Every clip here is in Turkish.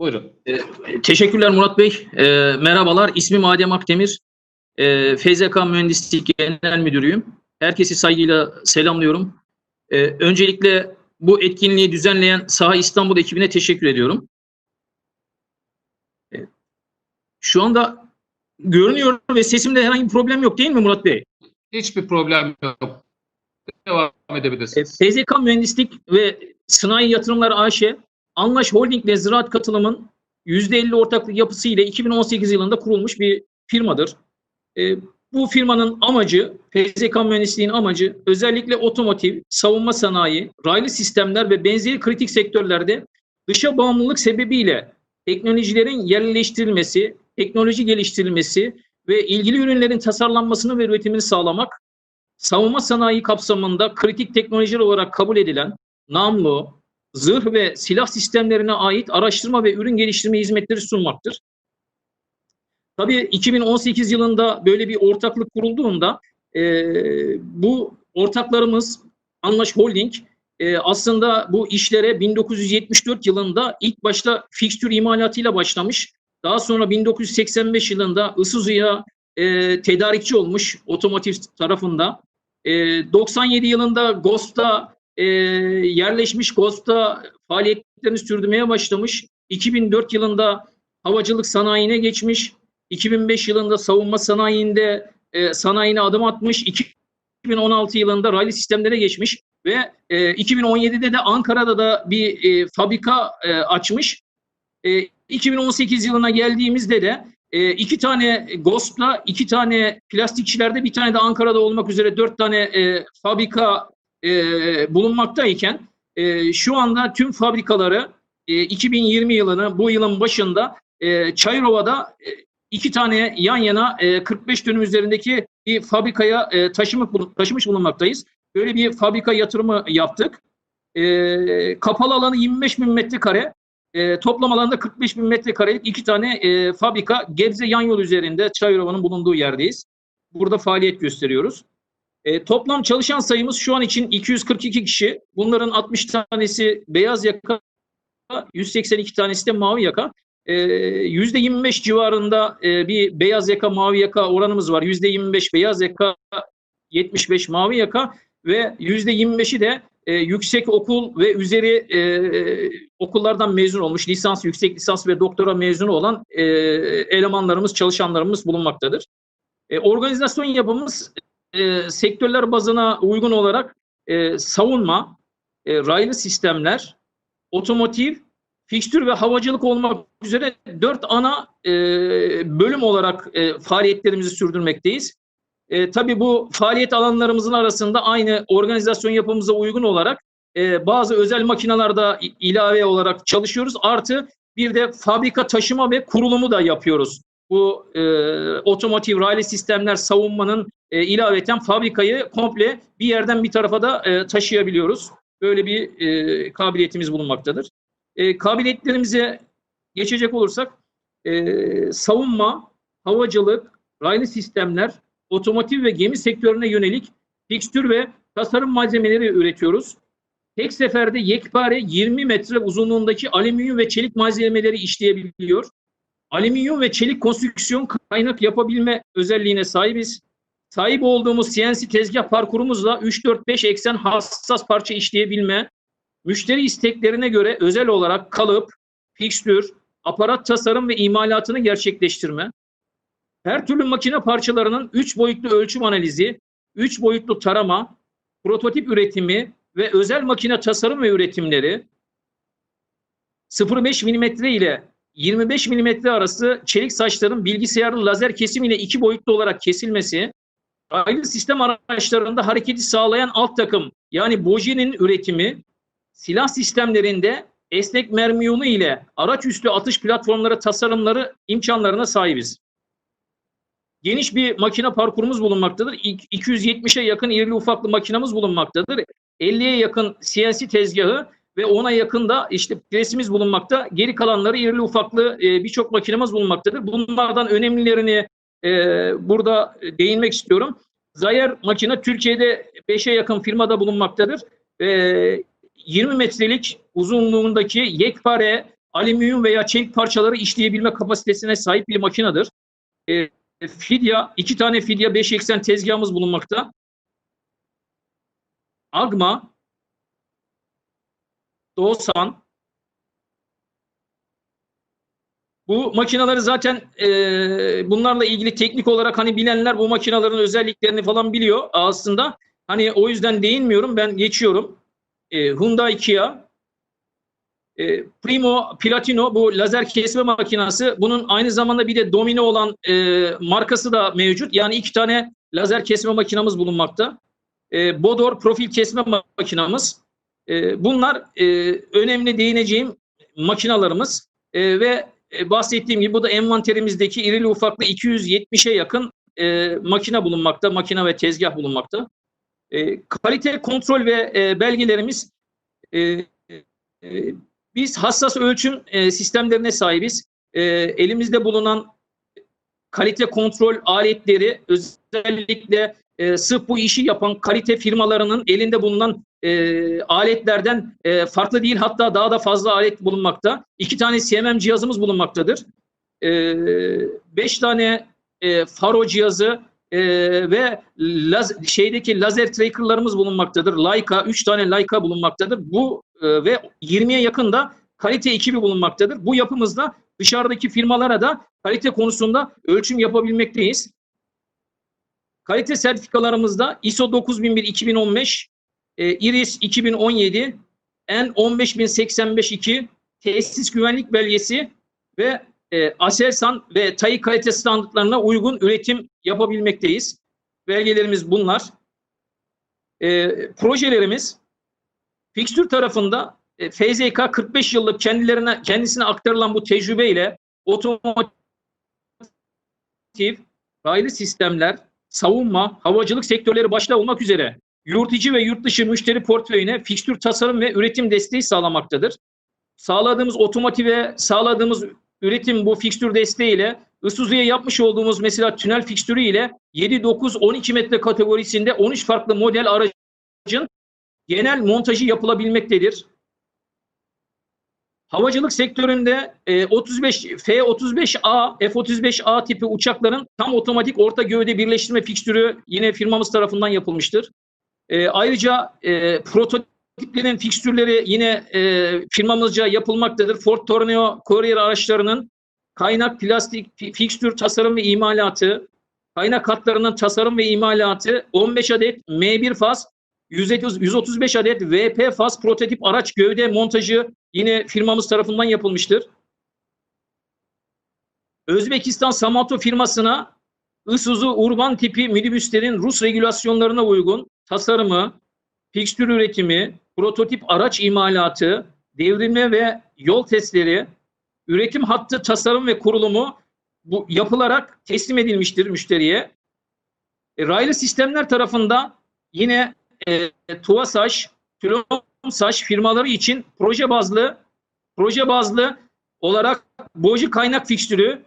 Buyurun. E, Teşekkürler Murat Bey. E, merhabalar. İsmim Adem Akdemir. E, FZK Mühendislik Genel Müdürüyüm. Herkesi saygıyla selamlıyorum. E, öncelikle bu etkinliği düzenleyen Saha İstanbul ekibine teşekkür ediyorum. E, şu anda görünüyor ve sesimde herhangi bir problem yok değil mi Murat Bey? Hiçbir problem yok. Devam E, edebilirsiniz. FZK Mühendislik ve Sanayi Yatırımlar AŞ, Anlaş Holding ve Ziraat Katılım'ın %50 ortaklık yapısı ile 2018 yılında kurulmuş bir firmadır. E, bu firmanın amacı, FZK Mühendisliğin amacı özellikle otomotiv, savunma sanayi, raylı sistemler ve benzeri kritik sektörlerde dışa bağımlılık sebebiyle teknolojilerin yerleştirilmesi, teknoloji geliştirilmesi ve ilgili ürünlerin tasarlanmasını ve üretimini sağlamak, savunma sanayi kapsamında kritik teknolojiler olarak kabul edilen namlu, zırh ve silah sistemlerine ait araştırma ve ürün geliştirme hizmetleri sunmaktır. Tabii 2018 yılında böyle bir ortaklık kurulduğunda e, bu ortaklarımız Anlaş Holding e, aslında bu işlere 1974 yılında ilk başta fikstür imalatıyla başlamış. Daha sonra 1985 yılında Isuzu'ya e, tedarikçi olmuş otomotiv tarafında. E, 97 yılında Ghost'a e, yerleşmiş, Ghost'a faaliyetlerini sürdürmeye başlamış. 2004 yılında havacılık sanayine geçmiş. 2005 yılında savunma sanayinde e, sanayine adım atmış. 2016 yılında raylı sistemlere geçmiş ve e, 2017'de de Ankara'da da bir e, fabrika e, açmış. E, 2018 yılına geldiğimizde de e, iki tane Ghost'la, iki tane plastikçilerde, bir tane de Ankara'da olmak üzere dört tane e, fabrika e, bulunmaktayken e, şu anda tüm fabrikaları e, 2020 yılını bu yılın başında e, Çayrova'da e, iki tane yan yana e, 45 dönüm üzerindeki bir fabrikaya e, taşımış, taşımış bulunmaktayız. Böyle bir fabrika yatırımı yaptık. E, kapalı alanı 25 bin metrekare, e, toplam alanda 45 bin metrekarelik iki tane e, fabrika Gebze yan yol üzerinde Çayrova'nın bulunduğu yerdeyiz. Burada faaliyet gösteriyoruz. E, toplam çalışan sayımız şu an için 242 kişi. Bunların 60 tanesi beyaz yaka, 182 tanesi de mavi yaka. E, %25 civarında e, bir beyaz yaka mavi yaka oranımız var. %25 beyaz yaka, 75 mavi yaka ve %25'i de e, yüksek okul ve üzeri e, okullardan mezun olmuş lisans, yüksek lisans ve doktora mezunu olan e, elemanlarımız, çalışanlarımız bulunmaktadır. E, organizasyon yapımız e, sektörler bazına uygun olarak e, savunma, e, raylı sistemler, otomotiv, fikstür ve havacılık olmak üzere dört ana e, bölüm olarak e, faaliyetlerimizi sürdürmekteyiz. E, tabii bu faaliyet alanlarımızın arasında aynı organizasyon yapımıza uygun olarak e, bazı özel makinalarda ilave olarak çalışıyoruz. Artı bir de fabrika taşıma ve kurulumu da yapıyoruz. Bu e, otomotiv raylı sistemler savunmanın e, ilaveten fabrikayı komple bir yerden bir tarafa da e, taşıyabiliyoruz. Böyle bir e, kabiliyetimiz bulunmaktadır. E, kabiliyetlerimize geçecek olursak e, savunma, havacılık, raylı sistemler, otomotiv ve gemi sektörüne yönelik fikstür ve tasarım malzemeleri üretiyoruz. Tek seferde yekpare 20 metre uzunluğundaki alüminyum ve çelik malzemeleri işleyebiliyor. Alüminyum ve çelik konstrüksiyon kaynak yapabilme özelliğine sahibiz. Sahip olduğumuz CNC tezgah parkurumuzla 3-4-5 eksen hassas parça işleyebilme, müşteri isteklerine göre özel olarak kalıp, fikstür, aparat tasarım ve imalatını gerçekleştirme, her türlü makine parçalarının 3 boyutlu ölçüm analizi, 3 boyutlu tarama, prototip üretimi ve özel makine tasarım ve üretimleri, 0.5 mm ile 25 mm arası çelik saçların bilgisayarlı lazer kesim ile iki boyutlu olarak kesilmesi, raylı sistem araçlarında hareketi sağlayan alt takım yani bojinin üretimi, silah sistemlerinde esnek mermi yolu ile araç üstü atış platformları tasarımları imkanlarına sahibiz. Geniş bir makine parkurumuz bulunmaktadır. 270'e yakın irili ufaklı makinamız bulunmaktadır. 50'ye yakın CNC tezgahı ve ona yakın da işte presimiz bulunmakta. Geri kalanları irili ufaklı e, birçok makinemiz bulunmaktadır. Bunlardan önemlilerini e, burada değinmek istiyorum. Zayer makine Türkiye'de 5'e yakın firmada bulunmaktadır. E, 20 metrelik uzunluğundaki yekpare alüminyum veya çelik parçaları işleyebilme kapasitesine sahip bir makinedir. E, fidya, iki tane fidya 5 eksen tezgahımız bulunmakta. Agma, Doğusan, Bu makineleri zaten e, bunlarla ilgili teknik olarak hani bilenler bu makinelerin özelliklerini falan biliyor aslında. Hani o yüzden değinmiyorum ben geçiyorum. E, Hyundai Kia, e, Primo Platino bu lazer kesme makinası. Bunun aynı zamanda bir de domino olan e, markası da mevcut. Yani iki tane lazer kesme makinamız bulunmakta. E, Bodor profil kesme makinamız. E, bunlar e, önemli değineceğim makinalarımız. E, ve bahsettiğim gibi bu da envanterimizdeki irili ufaklı 270'e yakın e, makine bulunmakta, makine ve tezgah bulunmakta. E, kalite kontrol ve e, belgelerimiz e, e, biz hassas ölçüm e, sistemlerine sahibiz. E, elimizde bulunan kalite kontrol aletleri özellikle e, sırf bu işi yapan kalite firmalarının elinde bulunan e, aletlerden e, farklı değil hatta daha da fazla alet bulunmakta. İki tane CMM cihazımız bulunmaktadır. E, beş tane e, faro cihazı e, ve laz, şeydeki lazer trackerlarımız bulunmaktadır. Leica, üç tane Leica bulunmaktadır. Bu e, ve 20'ye yakın da kalite ekibi bulunmaktadır. Bu yapımızda dışarıdaki firmalara da kalite konusunda ölçüm yapabilmekteyiz. Kalite sertifikalarımızda ISO 9001-2015, e, IRIS 2017, N15085-2 tesis güvenlik belgesi ve e, ASELSAN ve TAI kalite standartlarına uygun üretim yapabilmekteyiz. Belgelerimiz bunlar. E, projelerimiz fikstür tarafında e, FZK 45 yıllık kendilerine kendisine aktarılan bu tecrübeyle otomotiv, raylı sistemler, savunma, havacılık sektörleri başta olmak üzere yurt içi ve yurt dışı müşteri portföyüne fikstür tasarım ve üretim desteği sağlamaktadır. Sağladığımız otomotive sağladığımız üretim bu fikstür desteğiyle Isuzu'ya yapmış olduğumuz mesela tünel fikstürü ile 7, 9, 12 metre kategorisinde 13 farklı model aracın genel montajı yapılabilmektedir. Havacılık sektöründe e, 35 F-35A, F-35A tipi uçakların tam otomatik orta gövde birleştirme fikstürü yine firmamız tarafından yapılmıştır. E, ayrıca e, prototiplerin fikstürleri yine e, firmamızca yapılmaktadır. Ford Tornado Courier araçlarının kaynak plastik fikstür tasarım ve imalatı, kaynak hatlarının tasarım ve imalatı 15 adet M1 faz 135 adet VP faz prototip araç gövde montajı yine firmamız tarafından yapılmıştır. Özbekistan Samato firmasına Isuzu Urban tipi minibüslerin Rus regülasyonlarına uygun tasarımı, fikstür üretimi, prototip araç imalatı, devrilme ve yol testleri, üretim hattı tasarım ve kurulumu bu yapılarak teslim edilmiştir müşteriye. E, raylı sistemler tarafında yine e, TUASAŞ, TÜLOMSAŞ firmaları için proje bazlı proje bazlı olarak boji kaynak fikstürü,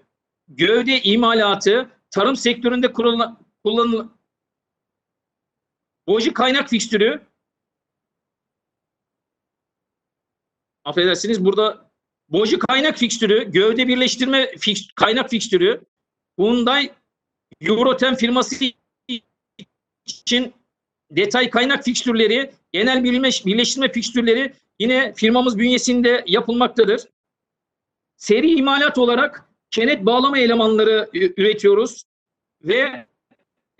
gövde imalatı, tarım sektöründe kullanılan kullanıl boji kaynak fikstürü. Affedersiniz burada boji kaynak fikstürü, gövde birleştirme fix, kaynak fikstürü, Hyundai Eurotem firması için detay kaynak fikstürleri, genel birleştirme fikstürleri yine firmamız bünyesinde yapılmaktadır. Seri imalat olarak çenet bağlama elemanları üretiyoruz ve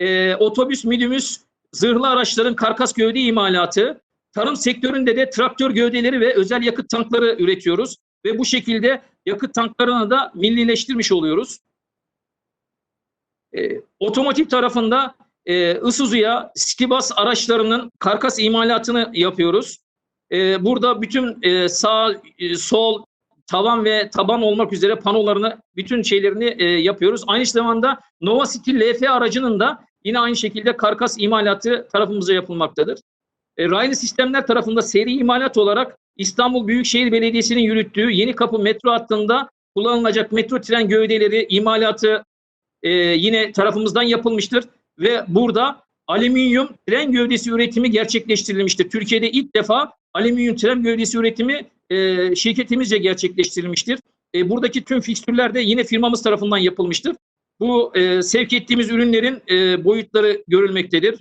e, otobüs, minibüs, zırhlı araçların karkas gövde imalatı, tarım sektöründe de traktör gövdeleri ve özel yakıt tankları üretiyoruz ve bu şekilde yakıt tanklarını da millileştirmiş oluyoruz. E, otomotiv tarafında e, Isuzu'ya Stibas araçlarının karkas imalatını yapıyoruz. E, burada bütün e, sağ, e, sol, tavan ve taban olmak üzere panolarını, bütün şeylerini e, yapıyoruz. Aynı zamanda Nova City LF aracının da yine aynı şekilde karkas imalatı tarafımıza yapılmaktadır. E, raylı sistemler tarafında seri imalat olarak İstanbul Büyükşehir Belediyesi'nin yürüttüğü Yeni Kapı metro hattında kullanılacak metro tren gövdeleri imalatı e, yine tarafımızdan yapılmıştır ve burada alüminyum tren gövdesi üretimi gerçekleştirilmiştir. Türkiye'de ilk defa alüminyum tren gövdesi üretimi e, şirketimizce gerçekleştirilmiştir. E, buradaki tüm fikstürler de yine firmamız tarafından yapılmıştır. Bu e, sevk ettiğimiz ürünlerin e, boyutları görülmektedir.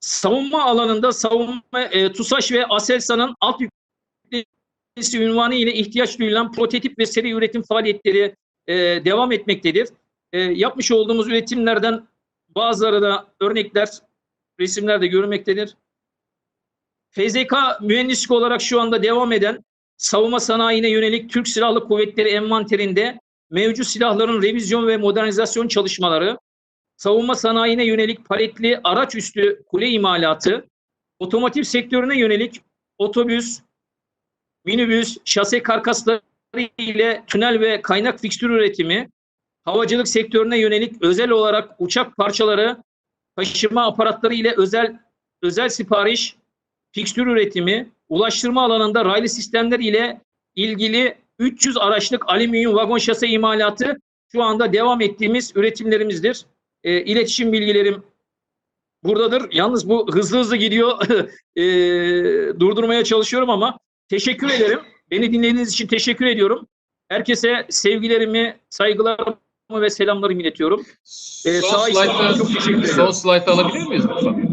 Savunma alanında savunma e, TUSAŞ ve ASELSA'nın alt yüklesi ünvanı ile ihtiyaç duyulan prototip ve seri üretim faaliyetleri e, devam etmektedir. E, yapmış olduğumuz üretimlerden bazıları da örnekler, resimlerde görülmektedir. FZK mühendislik olarak şu anda devam eden savunma sanayine yönelik Türk Silahlı Kuvvetleri envanterinde mevcut silahların revizyon ve modernizasyon çalışmaları, savunma sanayine yönelik paletli araç üstü kule imalatı, otomotiv sektörüne yönelik otobüs, minibüs, şase karkasları ile tünel ve kaynak fikstür üretimi, havacılık sektörüne yönelik özel olarak uçak parçaları, taşıma aparatları ile özel özel sipariş, fikstür üretimi, ulaştırma alanında raylı sistemler ile ilgili 300 araçlık alüminyum vagon şase imalatı şu anda devam ettiğimiz üretimlerimizdir. E, iletişim bilgilerim buradadır. Yalnız bu hızlı hızlı gidiyor. E, durdurmaya çalışıyorum ama teşekkür ederim. Beni dinlediğiniz için teşekkür ediyorum. Herkese sevgilerimi, saygılarımı ve selamlarımı iletiyorum. Ee, Son sağ slaytı- çok teşekkür ederim. Son slaytı alabilir miyiz lütfen?